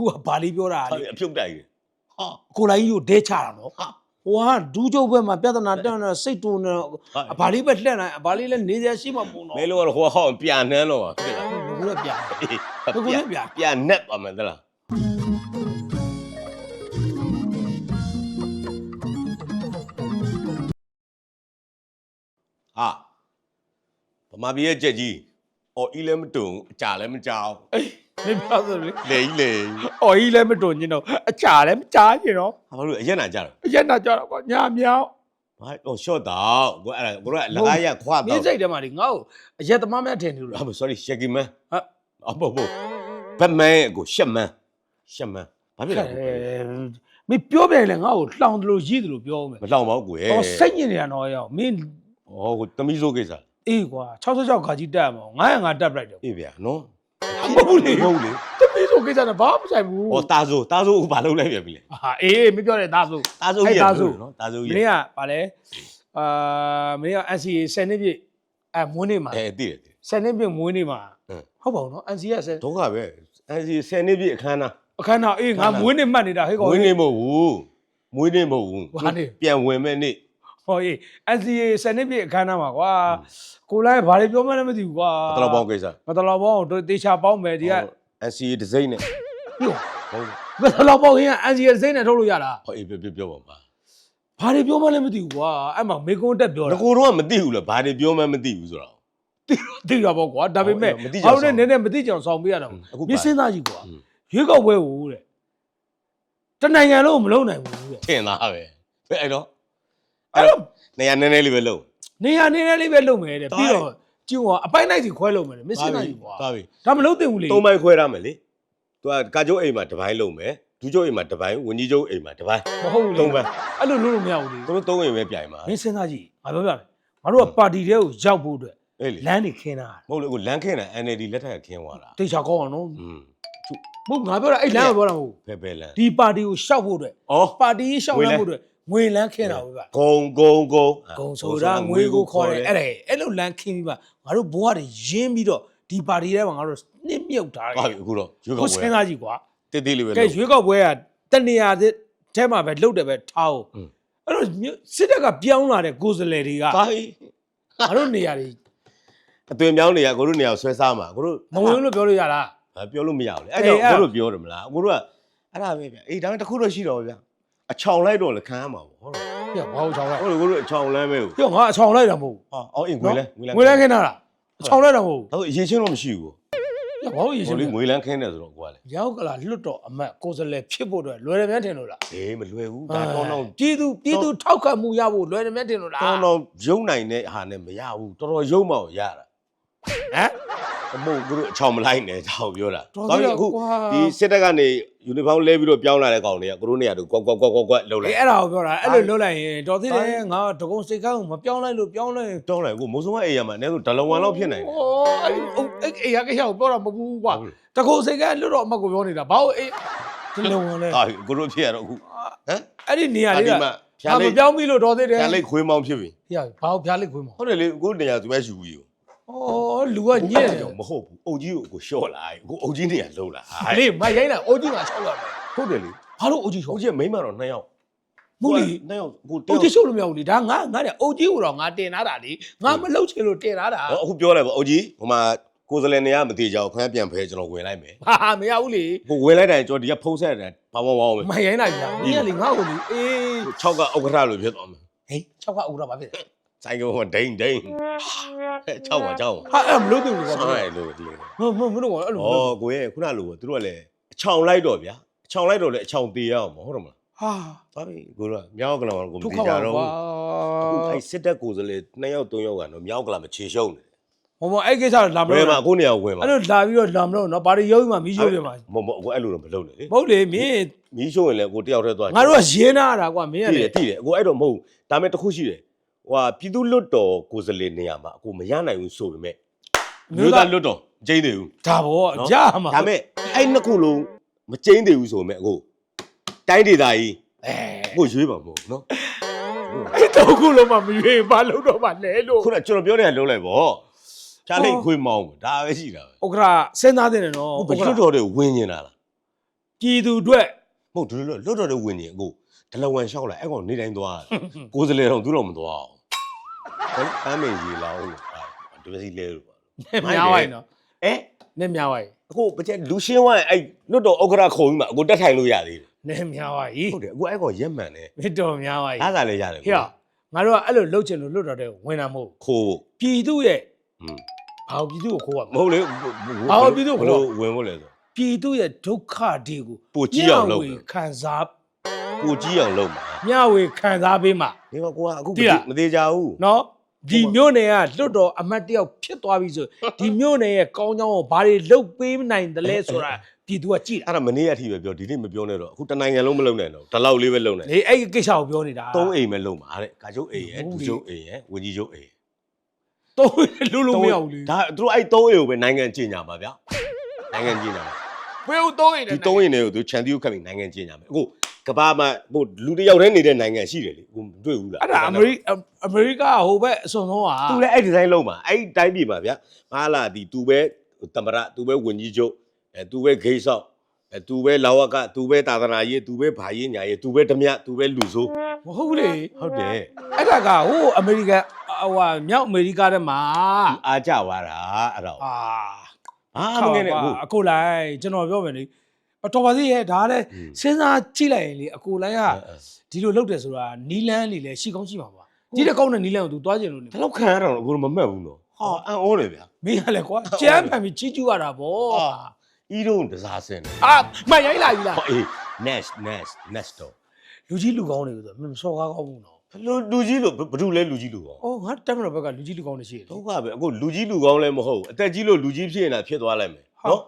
အခုကဘာလေးပြောတာဟာလေအဖြုတ်တိုက်တယ်ဟာကိုလိုင်းကြီးကိုဒဲချတာနော်ဟာဟိုကဒူးကျုပ်ဘက်မှာပြဿနာတက်နေစိတ်တူနေအဘာလေးပဲလှက်လိုက်အဘာလေးလည်းနေစရာရှိမှမဟုတ်တော့မဲလို့ကတော့ဟိုဟောင်းပြန်နှမ်းတော့ပါဖြစ်လားဘယ်လိုလဲပြအေးဘယ်ကိုလဲပြန်ပြန်နက်ပါမယ်သလားဟာဗမာပြည်ရဲ့ကြက်ကြီးအော်အီလည်းမတုံအကြလည်းမကြောက်အေး မင်းပြောဆိုလေလေကြီးလေအော်ကြီးလည်းမတွန်ညင်တော့အချာလည်းမချာညင်တော့ဟာဘာလို့အရက်နာကြတော့အရက်နာကြတော့ကွာညာမြောင်ဘာဟိုရှော့တော့ကိုအဲ့ဒါကိုကလကားရခွာမတော့င်းစိတ်ထဲမှာဒီငါ့ကိုအရက်သမားများထင်နေလို့လားဟာ sorry shaky man ဟာအဘောဘောဘက်မန်ကိုရှက်မန်ရှက်မန်ဘာဖြစ်လဲမင်းပြောပြန်လေငါ့ကိုလှောင်တယ်လို့ရည်တယ်လို့ပြောအောင်မယ်မလောင်ပါဘူးကွယ်။အော်စိတ်ညစ်နေတာတော့ရောက်မင်းဩကိုတမီးစိုးကိစ္စအေးကွာ66ခါကြီးတက်ရမှာ900ငါတက်ပလိုက်တယ်အေးဗျာနော် မဟုတ်လေမဟုတ်လေ။တမီးဆိုကိစ္စနဲ့ဘာမှမဆိုင်ဘူးဩတာဆိုတာဆိုဘာလုပ်လိုက်ပြန်ပြီလဲ။ဟာအေးမပြောတဲ့သားဆိုတာဆိုအဲ့ကြီးသားဆိုနော်တာဆိုမကြီးင်းကဗာလဲအာမင်းက NCA 10နှစ်ပြည့်အဲမွေးနေ့မှာအဲတည်တယ်10နှစ်ပြည့်မွေးနေ့မှာဟမ်ဟုတ်ပါဘူးနော် NCA က10ဒုက္ခပဲအဲဒီ10နှစ်ပြည့်အခမ်းအနားအခမ်းအနားအေးငါမွေးနေ့မှတ်နေတာဟဲ့ကောင်မွေးနေ့မဟုတ်ဘူးမွေးနေ့မဟုတ်ဘူးဘာနေပြန်ဝင်မဲ့နေ့ ဟောအေး NCA 10နှစ်ပြည့်အခမ်းအနားမှာကွာကိုလိုက်ဘာတွေပြောမှလည်းမသိဘူးကွာတတော်ပေါင်းကိစ္စမတလောပေါင်းတို့တေချာပေါင်းမယ်ဒီက NCA ဒစိမ့်နဲ့ဟိုဟုတ်တယ်မတလောပေါင်းရင် NCA စိမ့်နဲ့ထုတ်လို့ရတာဟောအေးပြောပြောပြောပါပါဘာတွေပြောမှလည်းမသိဘူးကွာအဲ့မှာမေကွန်းတက်ပြောငတာကိုတော့မသိဘူးလားဘာတွေပြောမှမသိဘူးဆိုတော့သိတာပေါ့ကွာဒါပေမဲ့ဟုတ်မသိကြအောင်ဘာလို့လဲနည်းနည်းမသိကြအောင်ဆောင်ပေးရတော့အခုမင်းစဉ်းစားကြည့်ကွာอืมရွေးကောက်ပွဲကိုတဲ့တနိုင်ငံလုံးမလုံးနိုင်ဘူးတဲ့ထင်သားပဲဘယ်အဲ့တော့ အဲ့တော့နေရာနည်းနည်းလေးပဲလုံးနေရာနေနေလေးပဲလုပ်မယ်တဲ့ဒါပြီးတော့ကျုံကအပိုင်းလိုက်စီခွဲလုပ်မယ်တဲ့မင်းစဉ်းစားကြည့်ကွာသွားပြီဒါမလုပ်သင့်ဘူးလေသုံးပိုင်းခွဲရမယ်လေသူကကာကျိုးအိမ်မှာတစ်ပိုင်းလုံးမယ်ဒူးကျိုးအိမ်မှာတစ်ပိုင်းဝင်းကြီးကျိုးအိမ်မှာတစ်ပိုင်းမဟုတ်ဘူးလေသုံးပိုင်းအဲ့လိုလုပ်လို့မရဘူးလေသူတို့သုံးအိမ်ပဲပြိုင်ပါမင်းစဉ်းစားကြည့်ငါပြောပြမယ်ငါတို့ကပါတီတဲကိုရောက်ဖို့အတွက်အေးလေလမ်းနေခင်းတာမဟုတ်လေကိုလမ်းခင်းတာ NLD လက်ထက်ကခင်းသွားတာတေချာကောင်းအောင်နော်อืมမဟုတ်ငါပြောတာအဲ့လမ်းကိုပြောတာမဟုတ်ဘူးဖဲဖဲလမ်းဒီပါတီကိုရှောက်ဖို့အတွက်ဩပါတီကြီးရှောက်လမ်းဖို့အတွက် ငွေလန်းခင်းတာပဲဗျဂုံဂုံဂုံဂုံဆိုတာငွေကိုခေါ်တယ်အဲ့ဒါအဲ့လိုလမ်းခင်းပြီးပါငါတို့ဘဝတွေရင်းပြီးတော့ဒီပါတီထဲမှာငါတို့နှိမ့်မြုပ်ထားတယ်သွားပြီအခုတော့ရွေးကောကိုက်ပွဲစဉ်းစားကြည့်ကွာတိတိလေးပဲကဲလုံးရွေးကောက်ပွဲကတနေရာတဲ့ထဲမှာပဲလှုပ်တယ်ပဲထားအောင်อืมအဲ့တော့မြို့စစ်တပ်ကပြောင်းလာတဲ့ကိုယ်စားလှယ်တွေကသွားပြီငါတို့နေရာတွေအသွင်ပြောင်းနေရကိုတို့နေရာကိုဆွဲစားမှာကိုတို့မဝင်လို့ပြောလို့ရလားဟာပြောလို့မရဘူးလေအဲ့တော့အေးအဲ့ကိုတို့ပြောတယ်မလားကိုတို့ကအဲ့ဒါပဲဗျအေးဒါပေမဲ့တစ်ခုတော့ရှိတော့ဗျ အချောင်လိုက်တော့လည်းခံရမှာပေါ့ဟုတ်လားပြဘာလို့ချောင်းလိုက်ဟုတ်တယ်ကိုတို့အချောင်လမ်းပဲကိုပြငါအချောင်းလိုက်တာမဟုတ်ဟာအော်အင်းငွေလန်းငွေလန်းခင်းတာလားအချောင်းလိုက်တာမဟုတ်ဒါဆိုအရေးချင်းတော့မရှိဘူးပြဘာလို့ရဟိုရှင်လေလဲငွေလန်းခင်းတယ်ဆိုတော့ကိုကလည်းရောက်ကလာလွတ်တော်အမတ်ကိုယ်စားလှယ်ဖြစ်ဖို့အတွက်လွယ်တယ်များထင်လို့လားအေးမလွယ်ဘူးဒါတော့တော့ပြည်သူပြည်သူထောက်ခံမှုရဖို့လွယ်တယ်များထင်လို့လား တော့တော့ရုံနိုင်တဲ့ဟာနဲ့မရဘူးတော်တော်ရုံမှောက်ရတာ ဟမ်အမို့ကိုတို့အချောင်မလိုက်နဲ့ဒါကိုပြောတာတော်သွားသေးပြီတယ်အခုကွာဒီစစ်တပ်ကနေယူနီဖောင်းလဲပြီးတော့ပြောင်းလာတဲ့ကောင်တွေကကိုတို့နေရာတို့ကွက်ကွက်ကွက်ကွက်ကွက်လှုပ်လိုအေးက်အဲ့ဒါကိုပြောတာအဲ့လိုလုပ်လိုက်ရင်တော်သေးတယ်ငါတကုံစိတ်ကောင်းမပြောင်းလိုက်လို့ပြောင်းလိုက်တောင်းလိုက်ကိုမိုးစုံမအေးရမှာအနည်းဆုံးဒလဝန်လောက်ဖြစ်နိုင်တယ်ဩအဲ့အဲ့အေးရကိစ္စကိုပြောတာမဟုတ်ဘူးကွာဟုတ်ပြီတကုံစိတ်ကလွတ်တော်အမတ်ကိုပြောနေတာဘာလို့အေးဒီလိုဝင်လဲဟာကိုတို့ဖြစ်ရတော့အခုဟမ်အဲ့ဒီနေရာလေးကဒီမှာဖြာငါမလိတ်ပြောင်းပြီလို့တော်သေးတယ်ဖြာလိတ်ခွေးမောင်းဖြစ်ပြီဟေ့ဘာလို့ဖြားလိုက်ခွေးမဟုတ်တယ်လေကိုနေရာသူပဲယူကြီးကို ဩလူကညစ်တယ်မဟုတ်ဘူးအုတ်ကြီးကိုကိုရှော့လိုက်ကိုအုတ်ကြီးနေရာလှုပ်လာလေမရိုင်းတာအိုးကြီးမှာ6လောက်ပဲဟုတ်တယ်လေဘာလို့အိုးကြီးအုရှော့တ်ကြီးမိမတော့နှစ်ယောက်မဟုတ်လေနှစ်ယောက်ကိုတအိုးယောက်ကြီးရှော့လို့မရဘူးလေဒါငါငါတဲ့အိုးကြီးကိုတော့ငါတင်ထားတာလေငါမလှုပ်ချင်လို့တင်ထားတာဟောအခုပြောလိုက်ပါအုတ်ကြီးဟိုမှာကိုယ်စလဲနေရမသေးကြအောင်ခန်းပြန်ဖဲကျွန်တော်ဝင်လိုက်မယ်ဟာဟာမရဘူးလေကိုဝင်လိုက်တိုင်းကျွန်တော်ဒီကဖုံးဆက်တယ်ဘာမှမအောင်မယ်မရိုင်းလိုက်ဗျာမင်းကလေငါ့ကိုလေအေး6ကဥက္ကဋ္ဌလိုဖြစ်သွားမယ်ဟေး6ကအိုးတော့ပါဖြစ်တယ် ဆိုင်ကဟိုဒိန်ဒိန်6ပါ6ပါဟာအဲ့မလို့တင်ဘူးကွာဆိုင်လို့ဒီလိုမမမလို့ကွာအဲ့လိုဩကိုရဲ့ခုနလိုသူတို့ကလည်းအချောင်လိုက်တော့ဗျာအချောင်လိုက်တော့လေအချောင်သေးရအောင်မဟုတ်တယ်မလားဟာသွားပြီကိုတို့ကမြောက်ကလာကိုမဒုက္ခသေးကြပါတော့ကွာအခုအဲ့စစ်တပ်ကိုယ်စားလှယ်2ယောက်3ယောက်ကတော့မြောက်ကလာမချေရှုံးနေတယ်ဟိုမအဲ့ကိစ္စလာမဘယ်လို့မှာအခုနေရာဝင်ပါအဲ့လိုလာပြီးတော့လာမလို့နော်ဘာတွေရုပ်မှမီးရှိုးပြမှာမဟုတ်ဘူးအခုအဲ့လိုတော့မလုပ်နဲ့လေမဟုတ်လေမင်းမီးရှို့ရင်လည်းကိုတယောက်တည်းသွားငါတို့ကရင်းနာတာကွာမင်းကတည်လေတယ်တည်တယ်အခုအဲ့တော့မဟုတ်ဘူးဒါပေမဲ့တစ်ခုရှိတယ် ဟိုဟာပြည်သူလွတ်တော်ကိုယ်စားလှယ်နေရာမှာအခုမရနိုင်ဘူးဆိုပေမဲ့မြို့သားလွတ်တော်ကျင်းသေးဘူးဒါဘောရမှာဒါပေမဲ့အဲ့နှစ်ခုလုံးမကျင်းသေးဘူးဆိုပေမဲ့အခုတိုင်းဒေသကြီးအဲကိုရွေးပါမဟုတ်နော်အဲ့တော့ခုလုံးမှမရွေးဘာလို့တော့မှလဲလို့ခုနကကျွန်တော်ပြောနေတာလုံးလိုက်ပေါ့ဖြားလိတ်ခွေးမောင်းပေါ့ဒါပဲရှိတာပဲဥက္ကရာစဉ်းစားတဲ့နော်ဘယ်လွတ်တော်တွေဝင်နေတာလားပြည်သူအတွက်မဟုတ်ဒီလိုလွတ်တော်တဲ့ဝင်နေအခုဒလဝန်လျှောက်လိုက်အဲ့ကောင်နေတိုင်းသွားတယ်ကိုယ်စလေတော့သူတော့မသွားအောင် ဟဲ့အမေကြီးလာအောင်ဒီပစီလဲလို့ပါနဲ့များဝိုင်းနော်အဲနဲ့များဝိုင်းအခုပချက်လူရှင်းဝိုင်းအဲ့လွတ်တော်ဥက္ကရာခုံကြီးမှာအခုတက်ထိုင်လို့ရသေးတယ်နဲ့များဝိုင်းဟုတ်တယ်အခုအဲ့ကောင်ရက်မှန်တယ်မတော်များဝိုင်းအားသာလည်းရတယ်ဟေ့ငါတို့ကအဲ့လိုလှုပ်ချင်လို့လွတ်တော်တဲ့ဝင်တာမဟုတ်ခိုးဖို့ပြည်သူရဲ့อืมဘာလို့ပြည်သူကိုခိုးရမမလဲဟုတ်လေဘာလို့ပြည်သူ့ကိုဘလို့ဝင်ဖို့လဲဆိုပြည်သူရဲ့ဒုက္ခတွေကိုပိုကြီးအောင်လုပ်မျှတယ်ဝေခံစားကိုကြီးအောင်လုပ်မှာမျှဝေခံစားပေးမှာဒီမှာကိုကအခုတိလားမသေးကြဘူးနော် ဒီမြို့နယ်ကလွတ်တော်အမတ်တယောက်ဖြစ်သွားပြီဆိုဒီမြို့နယ်ရဲ့ကောင်းကြောင်းကိုဘာတွေလှုပ်ပေးနိုင်တယ်လဲဆိုတာပြည်သူကကြည့်တာအဲ့ဒါမနေ့အထိပဲပြောဒီနေ့မပြောနဲ့တော့အခုတနိုင်ငံလုံးမလုံနဲ့တော့ဒီလောက်လေးပဲလုံနဲ့လေအဲ့ဒီကိစ္စကိုပြောနေတာသုံးအိမ်ပဲလုံမှာတဲ့ကာကျုပ်အိမ်ရယ်ဟုတ်ဒူပြီကျုပ်အိမ်ရယ်ဝင်းကြီးကျုပ်အိမ်ရယ်တော့လို့လို့မရဘူးလေဒါသူတို့အဲ့သုံးအိမ်ကိုပဲနိုင်ငံကျင့်ကြမှာဗျာနိုင်ငံကျင့်ကြမှာ ဘယ်ဟုတ်တော့ရင်ဒီသုံးအိမ်တွေကိုသူချန်တီယိုခတ်ပြီးနိုင်ငံကျင့်ကြမှာအခုကဘာမှာဟိုလူတစ်ယောက်တည်းနေတဲ့နိုင်ငံရှိတယ်လေအခုမတွေ့ဘူးလားအဲ့ဒါအမေရိအမေရိကဟိုဘက်အစွန်ဆုံးဟာသူလည်းအဲ့ဒီဇိုင်းလုံးမှာအဲ့ဒီတိုင်းပြည်မှာဗျာဟာလာဒီသူပဲတမရသူပဲဝင်းကြီးကျုပ်အဲသူပဲဂိတ်ဆောက်အဲသူပဲလာဝကသူပဲတာသနာရေးသူပဲဘာရေးညာရေးသူပဲဓမြသူပဲလူဆိုးမဟုတ်ဘူးလေဟုတ်တယ်အဲ့ဒါကဟိုအမေရိကန်ဟိုဟာမြောက်အမေရိကထဲမှာအားကြသွားတာအဲ့တော့အာ အာမငယ်နဲ့အခု အကိုလိုက်ကျွန်တော်ပြောမယ်လေတော်ပါသေးရဲ့ဒါလည်း อืม စဉ်းစားကြည့်လိုက်ရင်လေအကိုလိုက်ကဒီလိုလုပ်တယ်ဆိုတာနီလန်းလေးလည်းရှိကောင်းရှိမှာပါဒီတဲ့ကောင်းတဲ့နီလန်းကို तू သွားကျင်လို့နေ ဒီလောက်ခံရတော့အခုတော့မမှတ်ဘူးနော်ဟာအံ့ဩတယ်ဗျာ မင်းကလည်းကွာကြမ်းဖန်ပြီးချီးကျူးရတာဗော ဤတော့တစားစင်တယ် အာမရိုင်းလာပြီလား ဟောအေး next next next တော့ လူကြီးလူကောင်းတွေဆိုမင်းစော်ကားကောင်းဘူးနော် ဘ လို့လူကြီးလို့ဘယ်သူလဲလူကြီးလူကောင်းအော်ငါတက်မတော်ဘက်ကလူကြီးလူကောင်းတွေရှိတယ်ဒုက္ခပဲအခုလူကြီးလူကောင်းလည်းမဟုတ်ဘူးအသက်ကြီးလို့လူကြီးဖြစ်နေတာဖြစ်သွားလိုက်မယ်ဟုတ်နော်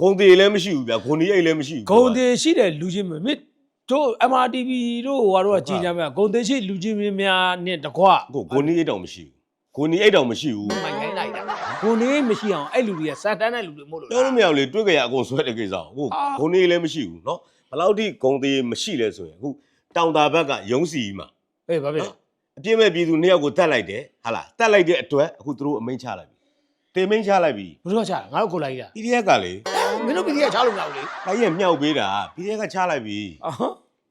ဂုံသေးလည်းမရှိဘူးဗျာဂုံဒီအိတ်လည်းမရှိဘူးဂုံတင်ရှိတဲ့လူချင်းမင်းတို့ MRTV တို့ဟိုကတော့ကြည်ကြမှာဂုံတင်ရှိလူချင်းမင်းများနဲ့တကွအခုဂုံဒီအိတ်တောင်မရှိဘူးဂုံဒီအိတ်တောင်မရှိဘူးမရိုင်းလိုက်တာဂုံလေးမရှိအောင်အဲ့လူတွေကစတန်းတဲ့လူတွေမို့လို့ပြောလို့မရဘူးလေတွေ့ကြရအကုန်ဆွဲတဲ့ကိစ္စအခုအာဂုံဒီလည်းမရှိဘူးနော်ဘယ်လောက်ထိဂုံသေးမရှိလဲဆိုရင်အခုတောင်တာဘက်ကရုံးစီကြီးမှာ အေးဘာဖြစ်လဲအပြစ်မဲ့ပြည်သူနှစ်ယောက်ကိုတတ်လိုက်တယ်ဟာလားတတ်လိုက်တဲ့အတွက်အခုသူတို့အမိန့်ချလိုက်ပြီတင်မိန့်ချလိုက်ပြီဘယ်လိုချတာငါတို့ကိုလိုက်တာ PDF ကလေမင်းတို့ပြည်ကချလို့မရဘူးလေအဲ့ရမြောက်ပေးတာ PDF ကချလိုက်ပြီအော်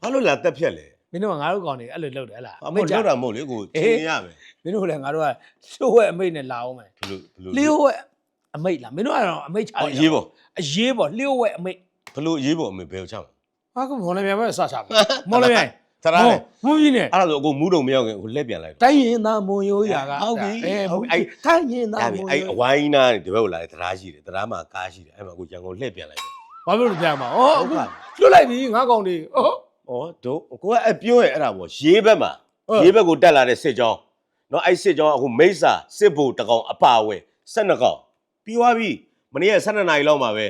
ဘာလို့လာတက်ဖြတ်လဲမင်းတို့ကငါတို့ကောင်တွေအဲ့လိုလုပ်တယ်ဟဲ့လားအမလောက်တာမဟုတ်လေကိုအေးချင်းရမယ်မင်းတို့လည်းငါတို့ကလှို့ဝဲအမိတ်နဲ့လာအောင်မယ်ဘလို့ဘလို့လျှို့ဝဲအမိတ်လားမင်းတို့ကတော့အမိတ်ချအော်ရေးပေါ့အရေးပေါ့လျှို့ဝဲအမိတ်ဘလို့ရေးပေါ့အမေဘယ်ကိုချမှာဟာကမော်လမြိုင်ပဲစချပါမော်လမြိုင် သရားလေမူကြီးနဲ့အဲ့ဒါဆိုအကုန်မူးတုံမရောက်ခင်အခုလက်ပြန်လိုက်တော့တိုင်းရင်သားမွန်ရိုးရာကဟုတ်ပြီအဲဟုတ်ဟုတ်ပြီပြီတိုင်းရင်သားအဲ့မွန်အဲ့ရိုးအဝိုင်းနာနေဒီဘက်ကိုလာတယ်သရားရှိတယ်သရားမှာကားရှိတယ်အဲ့မှာအခုရန်ကုန်လှည့်ပြန်လိုက်တယ်ဘာဖြစ်လို့ပြန်မှာဩဟုတ်အခုပါလွတ်လိုက်ပြီငါကောင်တွေဩဩတို့ကိုကအပြောရဲ့အဲ့ဒါပေါ့ရေးဘက်မှာဟုတ်ရေးဘက်ကိုတက်လာတဲ့စစ်ကြောင်းနော်အဲ့စစ်ကြောင်းကအခုမိစ္ဆာစစ်ဘူတကောင်အပါအဝဲ12ကောင်ပြီးသွားပြီမနေ့က12နာရီလောက်မှာပဲ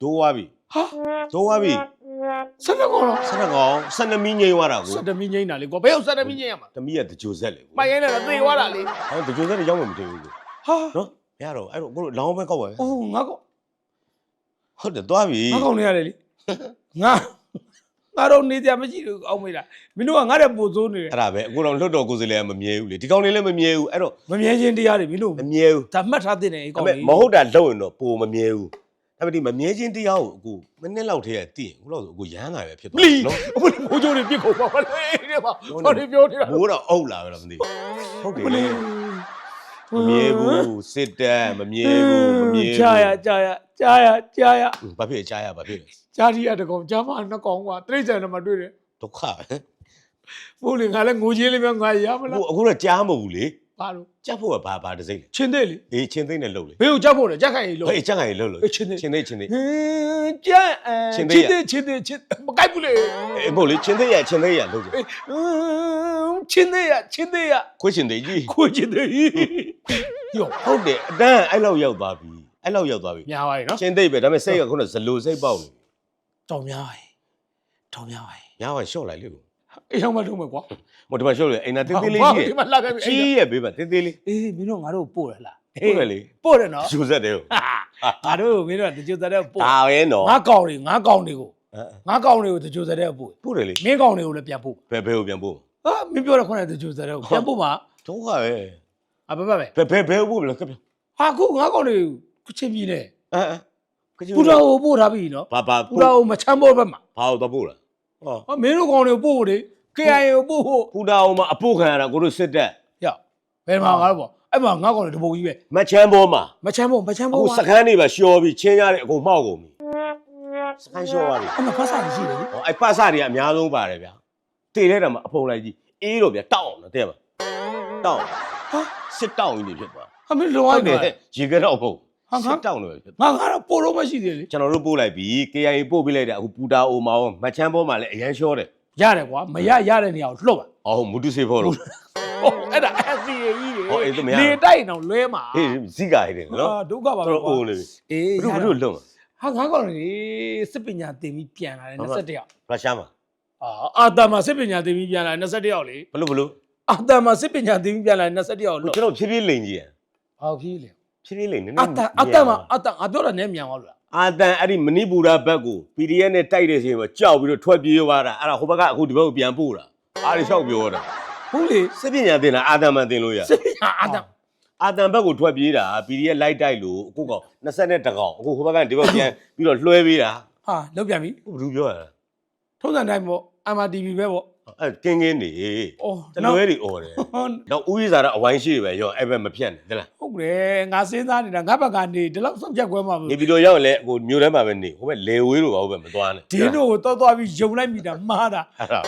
ဒိုးသွားပြီဟာဒိုးသွားပြီ ဆက်တော့ကောင်တော့12ကောင်12မီးငိမ့်သွားတာကိုဆက်တမီငိမ့်တာလေကွာဘယ်ရောက်ဆက်တမီငိမ့်ရမှာတမီးကတကြိုဆက်လေကိုမိုင်ရိုင်းလည်းသေသွားတာလေအဲ့တကြိုဆက်တွေရောက်မှမတွေ့ဘူးကိုဟာနော်မရတော့အဲ့တော့ကိုတို့လောင်းပဲကောက်ပါပဲအိုးငါကောင်ဟုတ်တယ်သွားပြီငါကောင်နေရတယ်လေငါငါတော့နေကြမရှိဘူးအောက်မေးတာမင်းတို့ကငါတဲ့ပို့စိုးနေတယ်အဲ့ဒါပဲအခုတော့လွတ်တော်ကိုယ်စားလှယ်ကမမြဲဘူးလေဒီကောင်လေးလည်းမမြဲဘူးအဲ့တော့မမြဲချင်းတရားတွေမင်းတို့မမြဲဘူးဒါမှတ်ထားတဲ့နေအဒါကောင်ပေလေးမဲ့မဟုတ်တာလုပ်ရင်တော့ပိုမမြဲဘူး ဒါပေမဲ့ဒီမမြဲခြင်းတရားကိုအခုမနေ့လောက်တည်းကတည်ရင်အခုလောက်ဆိုအခုရမ်းလာပဲဖြစ်သွားလီတယ်နော်အခုဘိုးချိုးတွေပြစ်ကုန်ပါမလဲတဲ့ပါဘာတွေပြောနေတာဘိုးတော့အုပ်လာပဲတော့မသိဘူးဟုတ်တယ်လေမမြဲဘူးစစ်တပ်မမြဲဘူးမမြဲဘူးကြာရကြာရကြာရကြာရဘာဖြစ်ကြားရဘာဖြစ်လဲကြာရီရတကောင်ကြာမနှစ်ကောင်ကတိရစ္ဆာန်တွေမှာတွေ့တယ်ဒုက္ခပဲဘိုးလေငါလည်းငိုချင်းလေးများငါရမအခုလားအခုတော့ကြားမဟုတ်ဘူးလေ ဘာလို့ကြက်ဖို့ကဘာဘာတစ်စိမ့်လဲချင်းသေးလေအေးချင်းသိမ့်နဲ့လှုပ်လေဘယ်ကိုကြောက်ဖို့လဲကြက်ခိုင်ကြီးလို့ဟေးကြက်ခိုင်လှုပ်လို့အေးချင်းသိမ့် ချင်းသိမ့်ချင်းသိမ့် ဟင်းကြက်အဲချင်းချင်းသေးသေးရချင်းသေးချင်းမကိုက်ဘူးလေအေးဘို့လေချင်းသိမ့်ရချင်းသိမ့်ရလှုပ်တယ်အေးဟင်းချင်းသေးရချင်းသေးရခွေးချင်းသိမ့်ကြီးခွေချင်းသေးယောဟုတ်တယ်အတန်းအဲ့လောက်ရောက်သွားပြီအဲ့လောက်ရောက်သွားပြီများပါရဲ့နော်ချင်းသိမ့်ပဲဒါပေမဲ့စိတ်ကခုနဇလိုစိတ်ပေါက်နေတောင်များပါရဲ့တောင်များပါရဲ့ ညားပါရှော့လိုက်လေကို အေးအောင်မလုပ်မယ်ကွာဟိုဒီမှာရှော့လေအိမ်နာတင်းတင်းလေးကြီးဒီမှာလာခဲ့ပြီကြီးရဲ့ဘေးမှာတင်းတင်းလေးအေးမင်းတို့ငါတို့ပို့ရလားပို့တယ်လေပို့တယ်နော်ယူဆက်တယ်ကိုငါတို့မင်းတို့ကတကြိုတဲ့ပို့ဒါပဲနော်ငါကောင်တွေငါကောင်တွေကိုအဲငါကောင်တွေကိုတကြိုတဲ့ပို့ပို့တယ်လေမင်းကောင်တွေကိုလည်းပြန်ပို့ဘယ်ဘယ်ကိုပြန်ပို့ဟာမင်းပြောတဲ့ခေါင်းနဲ့တကြိုတဲ့ကိုပြန်ပို့မှာဒုက္ခပဲအဘဘပဲဘယ်ဘယ်ဘယ်ကိုပို့မလဲကပ်ပြန်ဟာခုငါကောင်တွေကိုချင်းပြင်းနေအဲအဲပူတာကိုပို့ထားပြီနော်ဘာဘာပူတာကိုမချမ်းဘောဘက်မှာဘာတော့ပို့လားဟောဟာမင်းတို့ကောင်တွေကိုပို့ဖို့လေ KIA ကိုပို့ဖို့ပူတာအောင်မှာအပို့ခံရတာကိုတို့စစ်တက်ရဘယ်မှာငါတို့ပေါ့အဲ့မှာငါကောင်တွေတပုံကြီးပဲမချမ်းဘောမှာမချမ်းဘောမချမ်းအခုဘောစကန်းတွေပါရှော်ပြီးချင်းရတယ်အကုန်မှောက်ကုန်ပြီစကန်းရှော်သွားပြီအဲ့မှာဖတ်စာရှိတယ်လေဟောအဲ့ပတ်စတွေကအများဆုံးပါတယ်ဗျာတေလဲတယ်မှာအဖုံလိုက်ကြီးအေးတော့ဗျာတောက်အောင်နော်တဲ့ပါတောက်ဟာစစ်တောက်ကြီးနေဖြစ်သွားဟာမင်းလောဟုတ်ရတတယ်ယ်ရေကတော့ဟုတ်ဟာငါစစ်တောက်နေပဲဖြစ်ငါကတော့ပို့လို့မရှိသေးလေကျွန်တော်တို့ပို့လိုက်ပြီ KIA ပို့ပေးလိုက်တယ်အခုပူတာအိုမောင်မချမ်းဘောမှာလည်းအရန်ရှော့တယ် ရတယ်ကွာမရရတဲ့နေရာကိုလှုပ်ပါအော်မူတူစေဖို့လို့ဟုတ်အဲ့ဒါ SCA ကြီးဟောအေးသူမရလေတိုက်အောင်လွဲမှာဟေးဇိကာဟိတယ်နော်ဟာဒုက္ခပါပဲတော့ကွာအိုးနေပြီအေးဘုရတို့ဘုတို့လုံးဟာငါကောင်လေစစ်ပညာသင်ပြီးပြန်လာတယ်ဟုတ်ပါ21ယောက်ရုရှားမှာအာအာတမစစ်ပညာသင်ပြီးပြန်လာတယ်21ယောက်လေဘလို့ဘလို့အာတမစစ်ပညာသင်ပြီးပြန်လာတယ်21ယောက်လို့ကျွန်တော်ဖြည်းဖြည်းလိန်ကြီးရဟောဖြစ်လေဖြည်းဖြည်းလိန်နည်းနည်းအာတအာတမအာတငါပြောတာနဲ့မြန်သွားလို့လား အာတန်အဲ့ဒီမဏိပူရာဘက်ကို PDF နဲ့တိုက်တဲ့ချိန်မှာကြောက်ပြီးတော့ထွက်ပြေးသွားတာအဲ့ဒါဟိုဘက်ကအခုဒီဘက်ကိုပြန်ပို့တာအားရလျှောက်ပြောတာဟုတ်လေစစ်ပညာသင်တာအာတန်မှန်သင်လို့ရစစ်ပညာအာတအာတန်ဘက်ကိုထွက်ပြေးတာ PDF လိုက်တိုက်လို့အခုကောင်20တကောင်အခုဟိုဘက်ကဒီဘက်ပြန်ပြီးတော့လွှဲပေးတာဟာလောက်ပြန်ပြီဘယ်သူပြောရလဲထုံးစံတိုင်းပေါ့ MRTV ပဲပေါ့ အဲ့ကင်းကင်းနေအော်တလွဲတွေអော်တယ်ဟုတ်တော့ဦးရစာတော့အဝိုင်းရှိပဲရောအဲ့ဘက်မဖြတ်နဲ့တလားဟုတ်တယ်ငါစဉ်းစားနေတာငါဘက်ကနေဒီလောက်စောင့်ချက်ခွဲမှာမနေပြီးတော့ရောက်ရင်လည်းဟိုမြို့ထဲမှာပဲနေဟိုဘက်လေဝေးလို့ပါဟိုဘက်မသွားနဲ့ဒီတို့ကိုတော့သွားပြီးယုံလိုက်မိတာမှားတာအဲ့ဒါ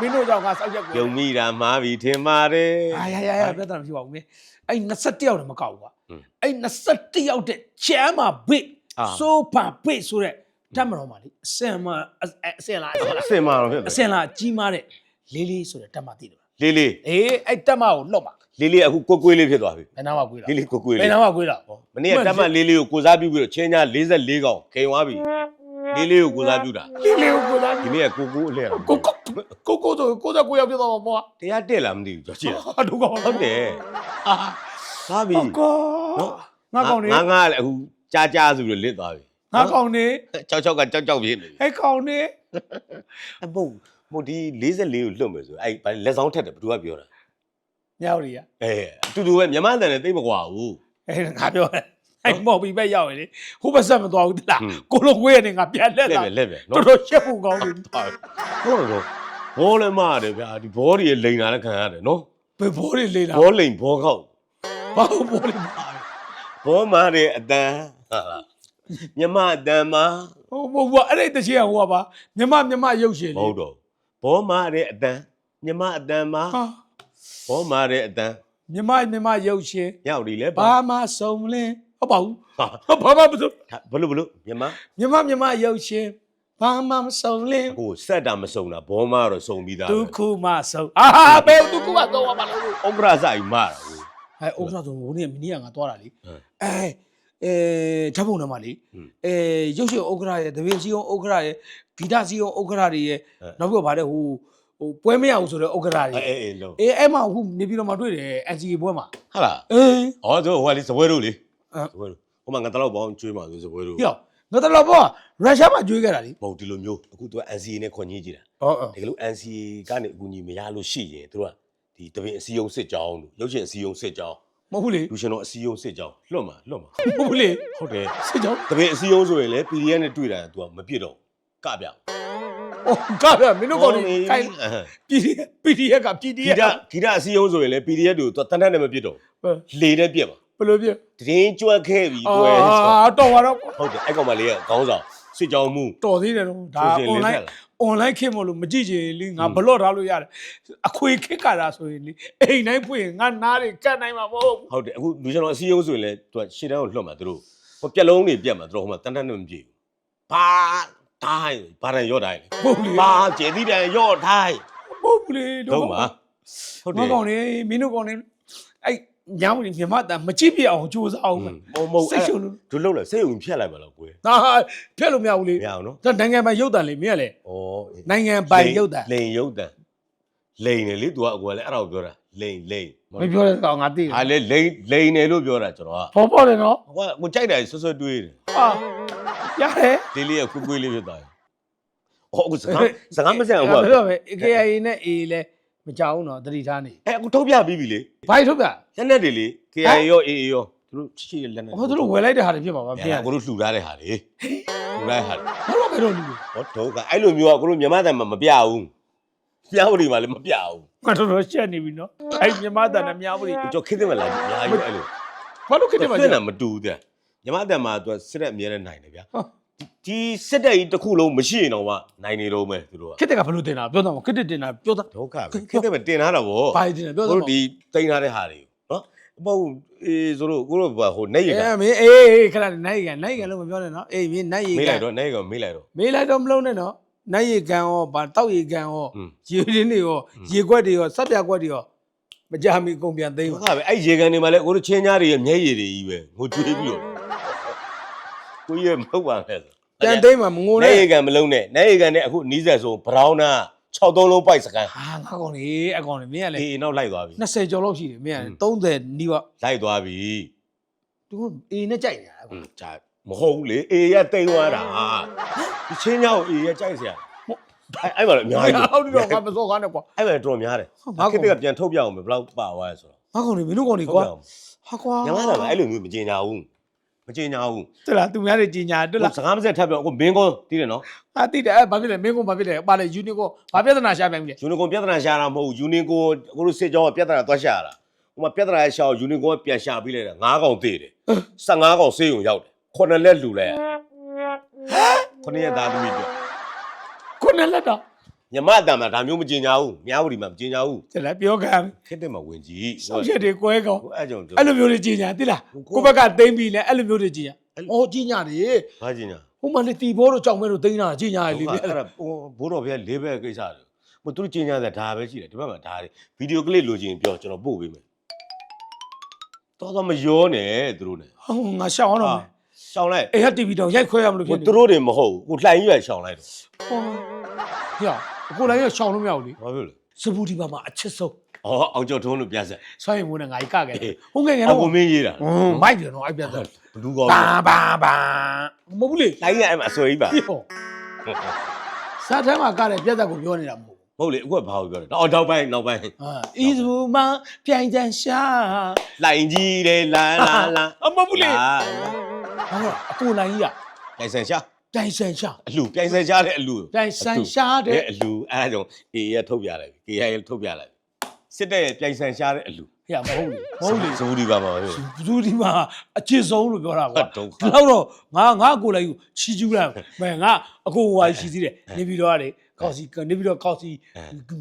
မင်းတို့ကြောင့်ငါစောင့်ချက်ခွဲယုံမိတာမှားပြီထင်ပါတယ်အာရရရပြဿနာမရှိပါဘူးမင်းအဲ့21ယောက်လည်းမကောက်ဘူးကွာဟွန်းအဲ့21ယောက်တဲ့ချမ်းမှာဘိတ်အာဆိုပါဘိတ်ဆိုတဲ့ တတ်မတော်မှာလေအစင်မအအစင်လားအစင်လားအစင်မတော့ဖြစ်အတယ်စင်လားကြီးမားတဲ့လေးလေးဆိုတဲ့တတ်မသိတယ်ဗျလေးလေးအေးအဲ့တတ်မကိုလှော့ပါလေးလေးအခုကိုကွေးလေးဖြစ်သွားပြီဘယ်နာမှကွေးတာလေးလေးကိုကွေးဘလေးယ်နာမှကွေးတာမနေ့ကတက်မတ်လေးလေးကိုကိုစားပြုပြီးတော့ချင်းညာ44កောင်ခိန်သွားပြီလေးလေးကိုကိုစားပြုတာလေးလေးကိုကိုသားဒီနေ့ကကိုကိုအလှည့်တာကိုကိုကိုကိုဆိုကိုစားကိုရောက်ပြတော့မှာပေါ့တရားတက်လာမသိဘူးကြောက်ကြည့်ဟာဒုက္ခပါဟုတ်တယ်အာစားပြီကောနော်ငါကောင်နေငါငါလည်းအခုကြားကြားဆိုပြီးလစ်သွားပြီ ငါကောင်နေကြောက်ကြောက်ကကြောက်ကြောက်ဖြစ်နေပြီအဲ့ကောင်နေအမဟုတ်မဟုတ်ဒီ44ကိုလွတ်မယ်ဆိုအဲ့ဘာလက်ဆောင်ထက်တယ်ဘယ်သူကပြောတာမြောက်ရီကအဲအတူတူပဲမြမတန်နဲ့တိတ်မကွာဘူးအဲ့ငါပြောတယ်အဲ့မော်ပြီးပဲရောက်ရလေဟိုဘက်ဆက်မသွားဘူးတလားဟွန်းကိုလိုဝေးရနေငါပြန်လက်လက်လာပဲလက်ပဲတော်နော်တော်ရှက်ဖို့ကောင်းတယ်ဟုတ်တော့ဘောလည်းမရတယ်ဗျာဒီဘောတွေလိန်တာလည်းခံရတယ်နော်ဘယ်ဘောတွေလေးလာဘောလိန်ဘောခောက်ဘာလို့ဘောလေးပါဘောမာတဲ့အတန်ဟာလား မြမအတန်မှာဟိုဘောဘောအဲ့ဒီတချင်ကဟိုကပါမြမမြမရုပ်ရှင်မလေဟုတ်တော့ဘောမာတဲ့အတန်မြမအတန်မှာဟာဘောမာတဲ့အတန်မြမမြမရုပ်ရှင်ရောက်ဒီလဲဘာမှစုံမလင်းဟုတ်ပါဘူးဟာဘာမှမစုံဘလို့ဘလို့မြမမြမမြမရုပ်ရှင်ဘာမှမစုံလင်းဟိုဆက်တာမစုံတာဘောမာတော့စုံပြီးသားဒုပဲက္ခမစုံအာဟာဘယ်ဒုက္ခမစုံပါလို့ဥပရဆိုင်မာတာဟို အဲဥက္ကဋ္ဌဆိုဟိုနေ့မင်းကငါသွားတာလေဟမ်အဲ အဲဓာတ်ပုံထဲမှာလေဟွန်းအဲရုပ်ရှင်ဥက္ကဋ္ဌရဲ့တပည့်စီအောင်ဥက္ကဋ္ဌရဲ့ဂီတစီအောင်ဥက္ကဋ္ဌတွေရဲ့ဟမ်နောက်ပြီးတော့ဗါတဲ့ဟိုဟိုပွဲမရဘူးဆိုတဲ့ဥက္ကဋ္ဌတွေအေးအေးလုံးအေးအဲ့မှာဟိုနေပြီးတော့မှတွေ့တယ် NCA ပွဲမှာဟာလားအေးဩတို့ဟိုကလေစပွဲတို့လေအဲစပွဲတို့ဟိုမှာငါတလောက်ပေါင်းကျွေးမှာဆိုစပွဲတို့ပြောငါတလောဘောရုရှားမှာကြွေးခဲ့တာလေမဟုတ်ဒီလိုမျိုးအခုသူက NCA နဲ့ခွန်ကြီးကြည့်တာဟောဟောတကယ်လို့ NCA ကနေအကူအညီမရလို့ရှိရင်သူတို့ကဒီတပင်အစည်းအရုံးစစ်ကြောင်းလို့ရုပ်ရှင်အစည်းအရုံးစစ်ကြောင်း မဟုတ်ဘူးလေလူရှင်တော်အစည်းအရုံးစစ်ကြောင်းလွတ်မှာလွတ်မှာမဟုတ်ဘူးလေဟုတ်တယ်စစ်ကြောင်းတပင်အစည်းအရုံးဆိုရင်လေ PDF နဲ့တွေ့တာသူကမပြစ်တော့ကပြဟောကားပြမင်းတို့ကောင်နေခိုင်အဟမ်း PDF PDF ကဂီ PDF တဂီတအစည်းအရုံးဆိုရင်လေ PDF တို့သူကတန်းတန်းနဲ့မပြစ်တော့ဟဲ့လေနဲ့ပြစ်မှာဘယ်လိုပြတရင်ကြွက်ခဲ့ပြီကွယ်အာတော်ပါတော့ဟုတ်တယ်အဲ့ကောင်မလေးကခေါင်းဆောင် စစ်ကြောင်းမှု တော်သေးတယ်တော့ဒါ ဆိုရှင်လေး online ထက်လာ online ခေတ်မလို့မကြည့်ချင်လေငါဘလော့ထားလို့ရတယ်အခွေခေတ်ကတာဆိုရင်လေအိမ်တိုင်းဖွင့်ရင်ငါနားတွေကတ်နိုင်မှာမဟုတ်ဘူးဟုတ်တယ်အခုလူရှင်တော်အစည်းအရုံးဆိုရင်လေသူကရှေ့တန်းကိုလွတ်မှာသူတို့ဟိုပြက်လုံးတွေပြက်မှာသူတို့ဟိုမှာတန်းတန်းနဲ့မပြေဘူးဘာတိုင်းဘာတန်ရော့တိုင်းလေဟုတ်လေဘာကျေတိတန်ရော့တိုင်းဟုတ်ဘူးလေတော့မှာဟုတ်တငါယ် ကောင်နေမင်းတို့ကောင်နေအဲ့ ညောင်းနေမြမတန်မကြည့်ပြအောင်ကြိုးစားအောင်ပဲ မဟုတ်မဟုတ်စိတ်ရှုံလို့ ဒုလုံးလဲစိတ်ုံဖြတ်လိုက်ပါတော့ကွယ်ဒါဖျက်လို့မရဘူးလေမရအောင်နော်ဒါနိုင်ငံပိုင်ရုပ်တံလေမင်းကလေဩနိုင်ငံပိုင်ရုပ်တံလိန်ရုပ်တန်လိန်တယ်လေ तू ကအကွယ်လဲအဲ့ဒါကိုပြောတာလိန်လိန်မပြောတဲ့ကောင်ငါသိတယ်ဟာလေလိန်လိန်တယ်လို့ပြောတာကျွန်တော်ကပေါ်ပေါ်တယ်နော်ဟိုကကိုကြိုက်တယ်ဆွဆွတွေးတယ်ဟာရတယ်လေးလေးကကွေးကွေးလေးဖြစ်သွားတယ်ဟောအခုစကားစကားမစံဘူးအဲ့ကွာဒါပြောမယ် AKIA နဲ့ A လဲ မကြောက်ဘူးနော်တတိထားနေအဲအခုထုတ်ပြပြီးပြီလေဘာထုတ်ပြလက်နဲ့တွေလေ KI ရော AA ရောသူတို့ရှိရလက်နဲ့ဟောသူတို့ဝယ်လိုက်တဲ့ဟာတွေဖြစ်ပါပါဗျာပြန်ကိုတို့လှူထားတဲ့ဟာလေလှူထားတဲ့ဟာလေဘာလို့ပဲတော့လူဟောတော့ကအဲ့လိုမျိုးကကိုတို့မြန်မာတန်မှာမပြဘူးပြဝတီမှာလည်းမပြဘူးငါတို့တော့ရှက်နေပြီနော်အဲ့မြမတန်နဲ့များဘူးလေကျွန်တော်ခင်းတယ်မလားအများကြီးအဲ့လိုဘာလို့ခက်တယ်မှာခင်းတယ်မတူဘူးတဲ့မြန်မာတန်မှာသူစစ်တဲ့အမြဲတမ်းနိုင်တယ်ဗျာ ဒီစစ်တဲ့ကြီးတစ်ခုလုံးမရှိရင်တော့မှနိုင်နေတော့မယ်သူတို့ကခက်တယ်ကဘယ်လိုတင်တာပြောတော့ခက်တယ်တင်တာပြောတာဒုက္ခပဲခင်းတယ်မတင်ထားတော့ဗောဘာတင်တာပြောကိုတော့တို့ဒီတိန်ထားတဲ့ဟာတွေနော်အပေါ့အေးဆိုတော့ကိုတို့ဟိုနေရအေးကမင်းအေးအေးခဏနိုင်ကန်နိုင်ကန်လို့မပြောနဲ့နော်အေးမင်းနိုင်ရီမေးကလိုက်တော့နေကမေးလိုက်တော့မေးလိုက်တော့မလုံးနဲ့နော်နိုင်ရီကန်ရောဗာတောက်ရီကန်ရောอืมရေရင်းတွေရောရေခွက်တွေရောစက်ပြခွက်တွေရောမကြမီကုန်ပြန်သိမ်းဒုပါက္ခပဲအဲ့ရေကန်တွေမှာလည်းကိုတို့ချင်းကြားတွေရဲ့မျက်ရည်တွေကြီးပဲငိုကြွေးပြီးတော့ ကိုကြီးရမဟုတ်ပါနဲ့ဆိုတန်သိမ့်မှာမငိုနဲ့နေရကန်မလုံးနဲ့နေရကန်နဲ့အခုနီးစက်ဆုံးဘရောင်းနာ6သုံးလုံးပိုက်စကန်ဟာငါကောင်လေအကောင်လေမင်းကလေအေးနောက်လိုက်သွားပြီ20ကျော်လောက်ရှိတယ်မင်းကလေ30နီးပါလိုက်သွားပြီသူကအေးနဲ့ကြိုက်နေတာအခုဂျာမဟုတ်ဘူးလေအေးရတိမ်သွားတာဒီချင်းညောင်းအေးရကြိုက်စရာအဲ့အဲ့မှာလည်းအများကြီးဟုတ်တယ်တော့ငါမစောကားနဲ့ကွာအဲ့မှာတော်များတယ်ငါကိတကပြန်ထုတ်ပြအောင်ဘယ်လောက်ပါသွားလဲဆိုတော့ငါကောင်လေမင်းတို့ကောင်လေကွာဟာကွာညီမတော်အဲ့လိုမျိုးမကျင်ကြဘူး မကြင်ညာဘူးတက်လားသူများတွေကြီးညာတက်လားစကားမဆက်ထပ်ပြောအခုမင်းကောတည်တယ်နော်ဟာတိတယ်အဲ့ဘာဖြစ်လဲမင်းကောင်ဘာဖြစ်လဲပါလေယူနီကိုဘာပြဿနာရှာပြန်ပြီလေယူနီကွန်ပြဿနာရှာတာမဟုတ်ဘူးယူနီကွန်အခုလိုစစ်ကြောင်းကပြဿနာသွားရှာတာဟိုမှာပြဿနာရှာအောင်ယူနီကွန်ကပြန်ရှာပြီးလိုက်တာ9កောင်သေးတယ်15កောင်ဆေးရုံရောက်တယ်ခုနှစ်လက်လှူလိုက်ခုနှစ်ရက်သားသမီးတို့ခုနလက်တော့ ညမအတံမှာဒါမျိုးမကြင်ညာဘူးမြားဝတီမှာမကြင်ညာဘူးတက်လားပြောခံခက်တဲ့မှာဝင်ကြည့်ဆောက်ရက်တွေကွဲကောင်ဟိုအဲ့ကြောင့်အဲ့လိုမျိုးတွေကြီးညာတိလားကိုဘက်ကသိမ့်ပြီလဲအဲ့လိုမျိုးတွေကြီးညာအော်ကြီးညာတွေဘာကြင်ညာဟိုမှာလေတီဘောတို့ကြောင်မဲတို့သိမ်းတာကြီးညာလေအဲ့ဒါဘိုးတော်ဘုရားလေးဘက်ကိစ္စတယ်ဟိုသူတို့ကြင်ညာတဲ့ဒါပဲရှိတယ်ဒီဘက်မှာဒါတွေဗီဒီယိုကလစ်လိုချင်ပြောကျွန်တော်ပို့ပေးမယ်တော်တော်မရောနဲ့သူတို့ ਨੇ ဟောငါရှောင်းတော့မယ်ရှောင်းလိုက်အေးဟာတီဗီတော့ရိုက်ခွဲရမလို့ဟိုဖြစ်နေသူတို့တွေမဟုတ်ဘူးကိုလှိုင်ရွက်ရှောင်းလိုက်တော့ဟောဟေ့ အခုလည်းရှောင်းလို့မရဘူးလေဘာဖြစ်လဲစပူဒီပါမှာအချစ်ဆုံးဩအောင်ကျော်ထုံးလို့ပြဆက်ဆွမ်းရင်ဝင်နေငါကြီးကခဲ့အေးဟုတ်ငယ်ငယ်အတော့ကိုမင်းရေးတာဟွန်းမိုက်တယ်နော်အဲ့ပြတ်တယ်ဘလူးကောင်းဘာဘာဘာမဟုတ်ဘူးလေလှိုင်ရအဲ့မှာအစွဲကြီးပါဟောစားထဲမှာကတဲ့ပြတ်သက်ကိုပြောနေတာမဟုတ်ဘူးမဟုတ်လေအခုကဘာကိုပြောလဲအော်နောက်ပိုင်းနောက်ပိုင်းဟာအီဇူမပြိုင်တန်ရှာလှိုင်ကြီးတယ်လာလာလာအမဟုတ်ဘူးလေလာဟောအကိုနိုင်ကြီးကပြိုင်ဆန်ရှာ ပြိုင်ဆန်ရှာအလှပြိုင်ဆန်ရှာတဲ့အလှပြိုင်ဆန်ရှာတဲ့အလှအဲ့ဒါကြောင့်အေးရထုတ်ပြလိုက်ပြီကေရထုတ်ပြလိုက်စစ်တဲ့ပြိုင်ဆန်ရှာတဲ့အလှဟေ့မဟုတ်လေမဟုတ်လေစူဒီပါမှာပဲဘသူဒီမှာအချစ်ဆုံးလို့ပြောတာကွာဒုက္ခ ဒီလောက်တော့ငါငါအကိုလိုက်ကိုချီကျူးလိုက်မဲငါအကိုဟိုဟာရှိသေးတယ်နေပြီးတော့လေကောက်စီနေပြီးတော့ကောက်စီ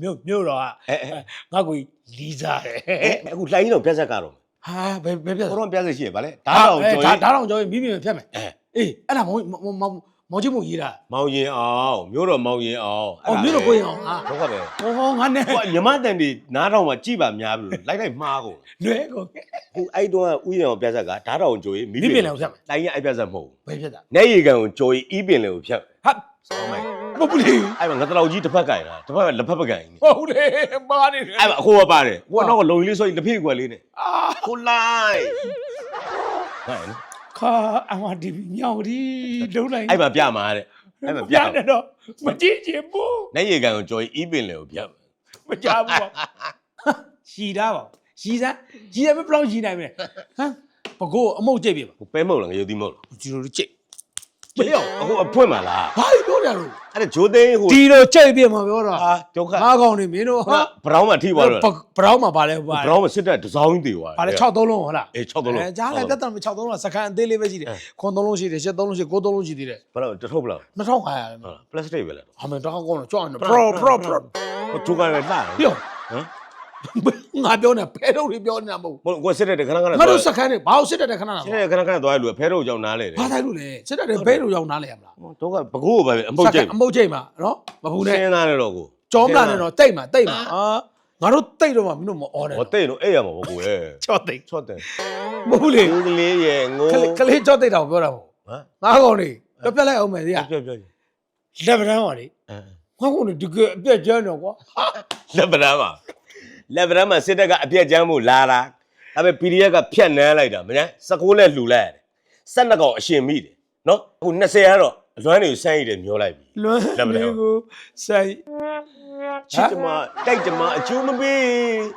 မြို့မြို့တော့ဟာငါကိုလီးစားတယ်အဲအခုလှိုင်ကြီးတော့ပြက်ဆက်ကတော့ဟာဘယ်ဘယ်ပြတ်ကိုတော့ပြက်ဆက်ရှိရဗာလဲဓာဒါတ်တော့တော်ကျော်ဒါကြီးဒါတော့ကျော်ရင်မိမိမဖြတ်မယ်အဲအေးအဲ့ဒါမောင်မောင်မောင် မောင်ချင်းမို့ရေးတာမောင်ရင်အောင်မျိုးတော်မောင်ရင်အောင်အော်မြို့တော့ကိုရင်အောင်ဟာဒုက္ခပဲဟောငါနဲ့ဟိုမြမတန်တွေနားတော်မှာကြည်ပါများပြီလို့လိုက်လိုက်မှားကုန်လွဲကိုဟိုအဲ့တုန်းကဥယျာဉ်ကိုပြက်ဆက်ကဓာတ်တော်ကျော်ကြီးမိမိပင်လည်းကိုဖြတ်မယ်လှိုင်ကြီးအဲ့ပြက်ဆက်မဟုတ်ဘူးဘယ်ဖြတ်တာနေရီကန်ကိုကျော်ကြီးဤပင်လေကိုဖြတ်ဟာဆောင်းလိုက်မဟုတ်ဘူးလေအဲ့မှာငါတလောက်ကြီးတစ်ဖက်ကင်တာတစ်ဖက်ကလက်ဖက်ပကင်ကြီးဟုတ်လေမာနေတယ်အဲ့မှာအခုကပါတယ်ကိုကတော့လုံကြီးလေးဆိုရင်တစ်ဖိကွယ်လေးနဲ့အာကိုလိုက်ဟဲ့ ခါအမဒီညောင်ဒီလုံးလိုက်အဲ့မှာပြမှာတဲ့အဲ့မှာပြတယ်တော့မကြည့်ချင်ဘူးနေရီကန်ကိုကျော်ကြီးဤပင်လေကိုဖြတ်မကြဘူးပေါ့ရှီတာပါရှီစားရှီရမဘလောက်ရှီနိုင်မလဲဟမ်ပကိုအမုတ်ကြိတ်ပြီပါဟိုပဲမဟုတ်လားငရုတ်သီးမဟုတ်လားဒီလိုကြိတ် မင်းအောင်အခုအဖွင့်မှာလားဘာပြောကြလို့အဲ့ဒါဂျိုးသိန်းဟိုဒီလိုကြိတ်ပြီမှာပြောတာဟာဒုက္ခငါကောင်နေမင်းတို့ဟာဘရောင်းမှာထိသွားတော့ဘရောင်းမှာပါလဲပါဘရောင်းမှာစစ်တဲ့ဒီဇိုင်းတွေသွားပါလဲ6 3လုံးဟုတ်လားအေး6သုံးလုံးအဲကြားလိုက်တက်တယ်6 3လုံးစကန်အသေးလေးပဲရှိတယ်ခွန်3လုံးရှိတယ်7 3လုံးရှိ9 3လုံးရှိသေးတယ်ဘယ်တော့တထုတ်ဘလောက်2500ဟုတ်လားပလတ်စတစ်ပဲလားအမေတော့ကောင်းတော့ကြွအောင် pro pro pro ဟိုဂျိုးကန်လည်းလှတယ်ပြောဟမ် ငါပြောနေဖဲတော့တွေပြောနေတာမဟုတ်ဘို့ကိုစစ်တဲ့ခဏခဏငါတို့စကန်နေဘာလို့စစ်တဲ့ခဏလားစစ်တဲ့ခဏခဏသွားရလို့ဖဲတော့ကြောင်နားလေတယ်ဘာတိုင်းလို့လဲစစ်တဲ့ဘဲတို့ရောက်နားလဲရမလားဒုက္ခဘကိုးပဲအမုတ်ကျိတ်အမုတ်ချိန်မှာနော်မဘူးနဲ့စဉ်းစားနေတော့ကိုကြောမလာနဲ့တော့တိတ်မှာတိတ်မှာအာငါတို့တိတ်တော့မှမင်းတို့မအော်နဲ့ဟောတိတ်တော့အဲ့ရမှာဘကိုရဲ့ချော့တိတ်ချော့တယ်မဟုတ်လေငိုကလေးရဲ့ငိုကလေးကလေးချော့တိတ်တော့ပြောတာမဟုတ်ဟမ်ငါကောင်နေပြပြလိုက်အောင်မယ်ဒီကပြောပြောလက်ဗရန်ပါလေအဲငါကောင်နေဒီကအပြက်ကျန်းတော့ကွာလက်ဗရမ်းမှာ လက်ဗရမ်းမှာစစ်တပ်ကအပြက်ကျမ်းမှုလာတာဒါပေမဲ့ PDF ကဖြတ်နန်းလိုက်တာမညာ16လက်လှူလိုက်ရတယ်12កောင်အရှင်မိတယ်နော်အခု20ကတော့အလွမ်းတွေစမ်းရည်တယ်မျောလိုက်ပြီလွမ်းလက်မလဲလေးကိုဆိုင်ချစ်ကြမှာတိုက်ကြမှာအကျိုးမပေး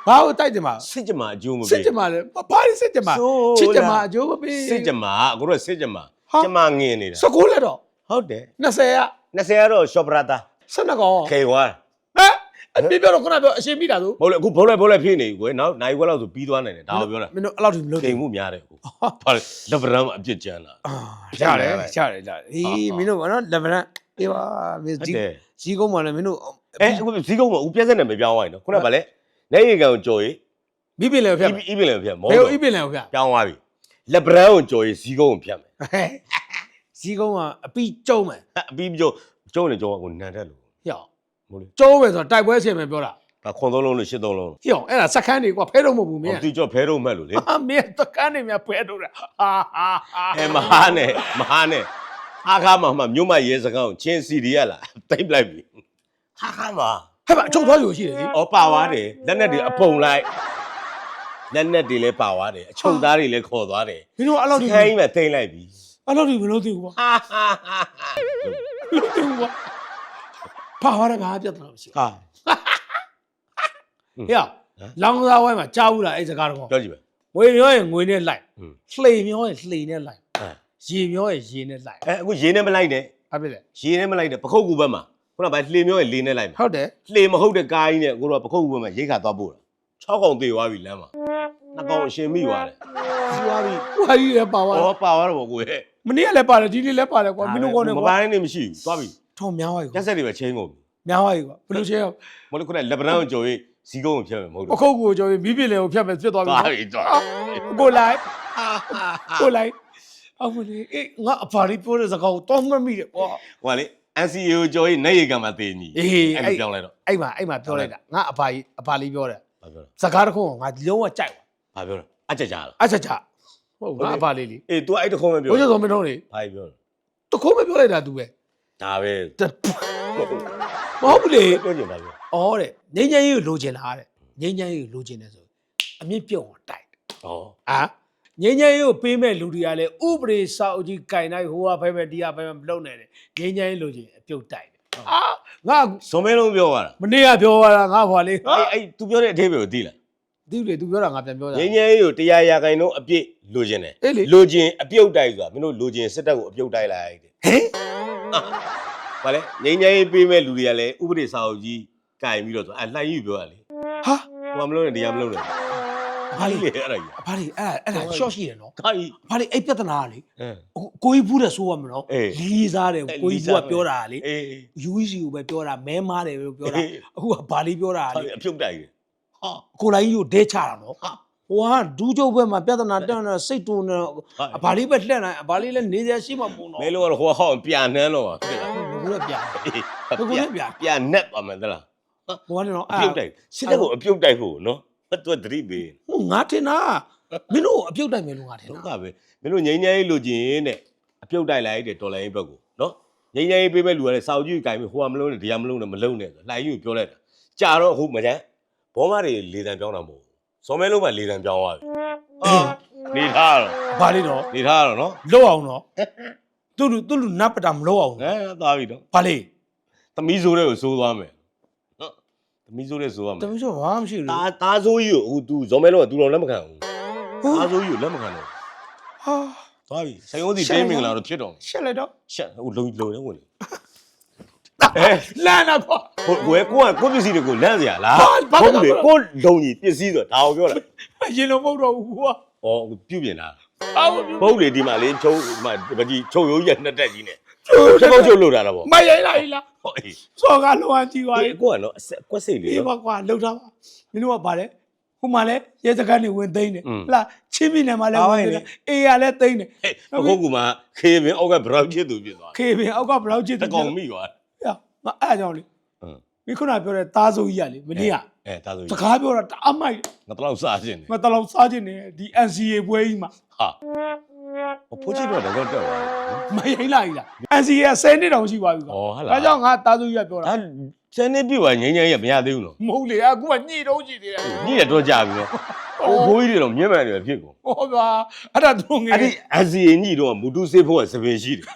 ဘာကိုတိုက်တယ်မှာစစ်ကြမှာအကျိုးမစစ်ပေးကြမှာလဲဘာလို့စစ်ကြမှာဆိုးချစ်ကြမှာလားအကျိုးမပေးစစ်ကြမှာအခုတော့စစ်ကြမှာဟာကျမငင်နေတာစကူလက်တော့ဟုတ်တယ်20ရ20ကတော့ရှော့ပရာတာ12ကောင်ခေဝါဟမ် အပြပြောတော့ခုနပြောအရှင်မိတာသူဘိုးလေအခုဘိုးလေဘိုးလေဖြစ်နေပြီကွယ်နောက်နိုင်ခွက်လောက်ဆိုပြီးသွားနိုင်တယ်ဒါကိုပြောတာမင်းတို့အဲ့လောက်ထိမလုပ်တိမ်မှုများတယ်အခုဘာလဲလက်ဗရမ်အပြစ်ကြမ်းတာအာရတယ်ရတယ်ရတယ်အေးမင်းတို့ကတော့လက်ဗရန်အေးပါမင်းဟုတ်ဒီတယ် ကြီးကုန်းမှလည်းမင်းတို့အဲအခုဇီးကုန်းမှာဦးပြက်စက်နဲ့မပြောင်းသွားရင်နော်ခုနကဗာလဲနေရီကန်ကိုကြော်ရေးမိပင်လည်းဖြတ်မယ်အီးပင်လည်းဖြတ်မောဘယ်တော့ကိုဣပင်လည်းဖြတ်ပြောင်းသွားပြီလက်ဗရမ်ကိုကြော်ရေးဇီးကုန်းကိုဖြတ်မယ်ကြီးကုန်းကအပီကျုံးမယ်အပြီးပြောကျုံးနေကြော်ကိုနန်တက်လို့ဟျော မို့လေကျုံးမယ်ဆိုတော့တိုက်ပွဲဆင်မယ်ပြောတာဒါခွန်သုံးလုံးလို့ရှစ်သုံးလုံးဟျောအဲ့ဒါစက္ကန့်တွေကွာဖဲတော့မဟုတ်ဘူးမင်းသူကြော်ဖဲတော့မှတ်လို့လေဟာမင်းစက္ကန့်တွေများဖဲတော့တာဟာဟာဟာအဲမဟာနဲ့မဟာနဲ့ဟာခါမှာမှမြို့မရဲစကားကိုချင်းစီရီရလားတိတ်ပလိုက်ပြီဟာခါမှာဟဲ့ပါအချုပ်သွားလို့ရှိတယ်လေဩပါသွားတယ်လက်နဲ့တွေအပုံလိုက်လက်နဲ့တွေလည်းပါသွားတယ်အချုပ်သားတွေလည်းခေါ်သွားတယ်မင်းတို့အဲ့လောက်ထိခိုင်းမဲ့တိတ်လိုက်ပြီအဲ့လောက်ထိမလုပ်သေးဘူးကွာဟာဟာဟာဟာမလုပ်သေးဘူးကွာ ဖာရဘာပြတ်တော့မရှိ ဟာ ဟေ့လောင်းစားဝိုင်းမှာကြားဘူးလားအဲ့စကားတော့ ပြောကြည့်ပဲ ငွေမျောရင်ငွေနဲ့လိုက် อืม လှိမ်မျောရင်လှိမ်နဲ့လိုက် အဲ ရေမျောရင်ရေနဲ့လိုက် အဲအခုရေနဲ့မလိုက်နဲ့ ဟုတ်ပြီလေ ရေနဲ့မလိုက်နဲ့ပခုတ်ကူဘက်မှာခုနကဗာလှေမျိုးရဲ့လေနဲ့လိုက်မှာ ဟုတ်တယ် လှေမဟုတ်တဲ့ကားကြီးနဲ့ကိုတော့ပခုတ်ကူဘက်မှာရိတ်ခါသွားပို့တာ6កောင်သေးသွားပြီလမ်းမှာနှစ်កောင်အရှင်မိသွားတယ်ပြီးသွားပြီ ဟိုဟာကြီးလည်းပါသွား ဩပါသွားတော့ကိုရဲ့ မနေ့ကလည်းပါတယ်ဒီနေ့လည်းပါတယ်ကွာမင်းတို့ကောနေ မ ကွာ ပိုင်းနေမရှိဘူးသွားပြီ ထုံများသွားပြီရက်ဆက်တွေပဲချင်းကုန်ပြီများသွားပြီကွာဘယ်လိုချင်းရောမဟုတ်လေခုနလက်ဗရန်ကိုကြော်ရေးဇီးကုန်းကိုဖျက်မယ်မဟုတ်ပတော့ခုတ်ကိုကြော်ပြီးမိပင်လည်းကိုဖြတ်မယ်ဖြစ်သွားပြီသွားပြီသွားပြီကိုလိုက်ကိုလိုက်အော်မလေးအေးငါအဖာလေးပြောတဲ့စကားကိုတော့မမိတယ်ကွာ ဟိုကလေ NCA ကိုကြော်ရေးနေရီကံမှာတည်ညီအေးအဲ့အဲ့လိုပြောင်းလိုက်တော့အဲ့မှာအဲ့မှာပြောလိုက်တာငါအဖာကြီးအဖာလေးပြောတယ်ဘာပြောလဲစကားတစ်ခုကငါလုံးဝကြိုက်ဘာပြောလဲအကြကြလားအချက်ချဟုတ်ငါအဖာလေးလေအေး तू အဲ့တခုံးပဲပြောဘိုးကျော်တော်မင်းတို့လေဘာပြောလဲ တခုံးပဲပြောလိုက်တာ तू ပဲ ဒါပဲမဟုတ်ဘူးလေပြောချင်တာပြောဩတဲ့ငိမ့်ငိမ့်ကြီးကိုလိုချင်လားတဲ့ငိမ့်ငိမ့်ကြီးကိုလိုချင်တယ်ဆိုအမြင့်ပြုတ်အောင်တိုက်ဩအာငိမ့်ငိမ့်ကြီးကိုပေးမဲ့လူတွေကလည်းဥပဒေစာအုပ်ကြီးကင်တိုင်းဟိုကဖဲမဲ့ဒီကဖဲမဲ့မလုပ်နဲ့တဲ့ငိမ့်ငိမ့်ကြီးလိုချင်အပြုတ်တိုက်တယ်အာငါဇွန်မဲလုံးပြောသွားတာမနေ့ကပြောရတာငါဘာလေးဟာအဲ့အဲ့ तू ပြောတဲ့အဓိပ္ပာယ်ကိုသိလား ဒီလေ तू ပြောတာငါပြန်ပြောတာ ငင်းငယ်ကြီးကိုတရားရာခိုင်နှုန်းအပြည့်လိုချင်တယ်အေးလေ လိုချင်အပြုတ်တိုက်ဆိုတာမင်းတို့လိုချင်စစ်တပ်ကိုအပြုတ်တိုက်လိုက်တဲ့ဟင်ဘာလဲငင်းငယ်ကြီးပေးမဲ့လူတွေကလည်းဥပဒေစာအုပ်ကြီးကင်ပြီးတော့ဆိုအဲ့လှိုင်းကြီးပြောရလေဟာဟိုမလို့နဲ့တရားမလို့နဲ့ဘာလေလေအဲ့ဒါကြီးအဖာလေးအဲ့ဒါအဲ့ဒါ short ရှိတယ်နော်ဒါကြီးအဖာလေးအဲ့ပြဿနာကလေအင်းအခုကိုကြီးဘူးတဲ့ဆိုရမလို့အေး လေးစားတယ်အေးကိုကြီးလေးစားဘူးကပြောတာကလေ အေး UEC ကိုပဲပြောတာမဲမားတယ်ပဲပြောတာအေး အခုကဘာလေးပြောတာကဟာလေ အပြုတ်တိုက်တယ် ဟာကိုလိုင်းကြီးကိုဒဲချတာနော်ဟာဟိုကဒူးကျုပ်ဘက်မှာပြဿနာတက်နေစိတ်တူနေအဘာလေးပဲလှက်နိုင်အဘာလေးလည်းနေစရာရှိမှမဟုတ်တော့မဲလုံးကတော့ဟိုဟောင်းပြန်နှမ်းတော့ပါဖြစ်လားဘယ်လိုလဲပြအေးဘယ်လိုလဲဗျာပြန်နက်ပါမယ်သလားဟိုကနော်အပြုတ်တိုက်စစ်တပ်ကိုအပြုတ်တိုက်ဖို့နော်ဘတ်တော့သတိပေးဟိုငါထင်တာမင်းတို့အပြုတ်တိုက်မယ်လို့ငါထင်ဒုတာက္ခပဲမင်းတို့ငိမ့်ငိမ့်လိုချင်တဲ့အပြုတ်တိုက်လိုက်တဲ့တော်လိုင်းဘက်ကိုနော်ငိမ့်ငိမ့်ပေးမဲ့လူကလည်းစာအုပ်ကြီးကိုင်ပြီးဟိုကမလုံးနဲ့ဒီကမလုံးနဲ့မလုံးနဲ့ဆိုလှိုင်းကြီးကိုပြောလိုက်တာကြာတော့ဟိုမကြမ်း ဘောမတွေလေတံပြောင်းတာမဟုတ်ဘူးဇော်မဲလုံးမှလေတံပြောင်းသွားပြီအော်နေထားတော့ဘာလေးတော့နေထားတော့နော်လောက်အောင်တော့သူ့လူသူ့လူနတ်ပတာမလောက်အောင်ဟဲသွားပြီတော့ဘာလေးသမီးဆိုးတဲ့ကိုဆိုးသွားမယ်နော်သမီးဆိုးတဲ့ဆိုးရမယ်တမီးဆိုဘာမှမရှိဘူးလေ သားသားဆိုးကြီးကိုဟို तू ဇော်မဲလုံးက तू တော့လက်မခံဟုတ် ဘူးသားဆိုးကြီးကိုလက်မခံတော့ဟာသွားပြီဆိုင်ဦးစီရှယ် တင်းမင်္ဂလာတော့ဖြစ်တော့မယ်ရှက်လိုက်တော့ရှက်ဟိုလုံလုံနေဝင်လေ အဲလမ်းတော့ပေါ့ဟိုကိုယ်ကိုကကိုပစ္စည်းတွေကိုလန့်စရာလားဘာဘာဟုတ်လေကိုလုံကြီးပစ္စည်းဆိုတာဒါကိုပြောတာရင်လုံးမဟုတ်တော့ဘူးကွာဩပြုတ်ပြင်တာအာမဘုတ်လေဒီမှာလေချုံဒီမှာပကြီးချုံရိုးကြီးနှစ်တက်ကြီးနဲ့ချက်ပေါက်ချုပ်လို့တာတော့ဗောမရိုင်းလိုက်လားဟုတ်အေးစောကလုံးဝကြည့်သွားအေးပြီကိုကနော်အဆက်ကွက်စိတ်လေအေးပါနော်ကွာလှုပ်ထားပါမင်းတို့ကဗါလဲဟိုမှာလဲရဲစခန်းနေဝင်သိမ်းတယ်อืมဟလာချင်းမိနယ်မှာလဲပါဝပါင်လေသိမ်းတယ်အေးရလဲသိမ်းတယ်ဟဲ့အခုကမှခေပင်အောက်ကဘရောက်ချစ်သူဖြစ်သွားခေပင်အောက်ကဘယ်လောက်ချစ်တကောင်မိသွား ဟဲ့ငါအဲ့အကြောင့်လေဟမ်မင်းခုနပြောတဲ့သားစိုးကြီးကလေမနေ့ကအဲဒါဆိုစကားပြောတာတအမိုက်ငါတော့စားခြင်းနေငါတလောင်စားခြင်းနဲ့ဒီ NCA ပွဲကြီးမှာဟာဖိုးချစ်တော့တော့တက်သွားမရိုင်းလိုက်လား NCA က10နှစ်တောင်ရှိပါပြီကွာဩဟာလား ဒါကြောင့်ငါသားစိုးကြီးကပြောတာဒါစနေပြပါငင်းငင်းရမရသေးဘူးနော်မဟုတ်လေအခုကညှိတော့ကြည့်သေးတယ်ညရတော့ကြပြီနော်ဟိုဘိုးကြီးတွေတော့မြင့်မှန်တယ်ဖြစ်ကုန်ဟောဗျာအဲ့ဒါသူငယ်အဲ့ဒီအစီရင်ကြီးတော့မူတူစေးဖို့ကစပင်ရှိတယ်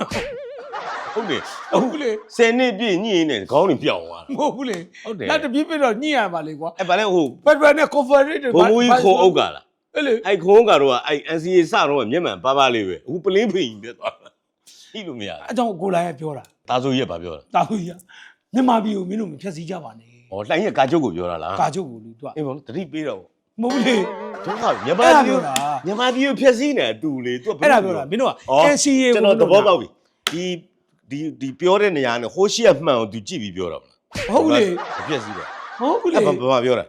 ဟုတ်တယ်ဟုတ်ဘူးလေဆယ်နှစ်ပြည့်ညှိနေခေါင်းတွေပြောင်းသွားမဟုတ်ဘူးလေဟုတ်တယ်လက်တပြည့်ပြည့်တော့ညှိရပါလေကွာအဲ့ဗာလဲဟိုဖက်ဒရယ်နဲ့ confederate ဘုံမူကြီးခုံအုပ်ကလားအဲ့လေအဲ့ခုံကတော့အဲ့ NCA စတော့မျက်မှန်ပါပါလေးပဲအခုပလင်းဖိန်ပြတ်သွားတာဟိလို့မရအကြောင်းကိုလိုင်းကပြောတာတာဆိုရက်ပါပြောတာတာလို့ရမြန်မာပြည်ကိုမင်းတို့မဖြတ်စည်းကြပါနဲ့ဟောလှိုင်းရကာကျုပ်ကိုပြောတာလားကာချုပ်ကိုလူသူကအေးဘောတတိပေးတော့ မဟုတ်ဘူးလေ ဒုက္ခမြန်မာအဲ့ဒါပြည်ပြောကိုတာ မြန်မာပြည်ကိုဖျက်ဆီးနေအတူလေသူကအဲ့ဒါပြောတာမင်းတို့က NCA ကျွန်တော်သဘောပေါက်ပြီဒီ ဒီဒီပြောတဲ့နေရာနဲ့ဟိုးရှိရမှန်အောင်သူကြည့်ပြီးပြောတာမလားဟုတ်ဘူးလေမဖျက်ဆီးပါဟုတ်ဘူးလေအဲ့ဘာဘာပြောတာ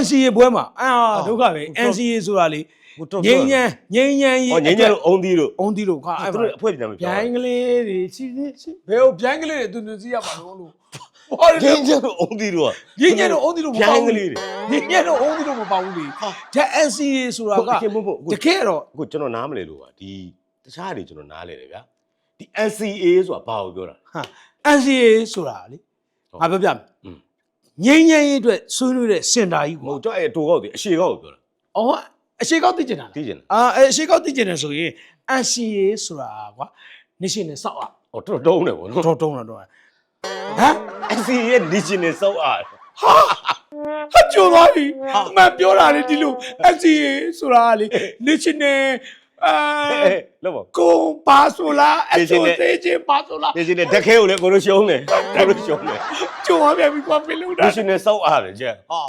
NCA ပွဲမှာအာအော်ဒုက္ခပဲဟုတ်တော့ NCA ဆိုတာလေဟိုတော့ငိမ့်ညမ်းငိမ့်ညမ်းရေးဟောငင်းကြလို့အုံးသီးတို့အုံးတီလို့ခါအဲ့သူမှာတို့အဖွဲ့ပြန်မဗျိုပြောင်းကလေးတွေစီစီစီဘယ်ဟိုဗျိုင်းကလေးတွေသူသူစီရမှာလို့လို့ဟောငင်းကြလို့အုံးသီးတို့ငိမ့်ညမ်းတော့အုံးတီလို့မဗျိုပေါ့င်းကဘူးလေးတွေငိမ့်ညမ်းတော့အုံးတီလို့မပေါ့ဘူးလေဟာဒါ NCA ဆိုတာကဟုတ်ကဲ့မဟုတ်ဘူးတကယ်တော့အခုကျွန်တော်နားမလဲလို့ပါဒီတခြားတွေကျွန်တော်နားလဲတယ်ဗျာ ဒီ NCA ဆိုတာဘာကိုပြောတာဟာ NCA ဆိုတာလေငါပြောပြမယ်ငိမ့်ငိမ့်ရေးအတွက်ဆွေးနွေးတဲ့စင်တာကြီးမကွာဟုတ်တော့အဲတိုကောက်ဒီအရှိကောက်ကိုပြောတာအော်အရှိကောက်သိကျင်တာလားသိကျင်တာအာအရှိကောက်သိကျင်တယ်ဆိုရင် NCA ဆိုတာကွာ national ဆောက်อ่ะဟောတော်တော်တုံးတယ်ဗောနော် တော်တုံးတာတော့ဟမ် NCA ရဲ့ national စောက်အားဟာဟာကြိုသွားပြီအမှန်ပြောတာလေဒီလို NCA ဆိုတာကလေ national အာလို့ဗောကိုပါဆိုလားအ National စိုးသေးချင်းပါဆိုလား national တက်ခဲကိုလည်းကိုလိုရှုံးတယ်ကိုလိုရှုံးတယ်ကြော်သွားပြန်ပြီကွာပြလို့တာ national စောက်အားတယ်ကျက်ဟာ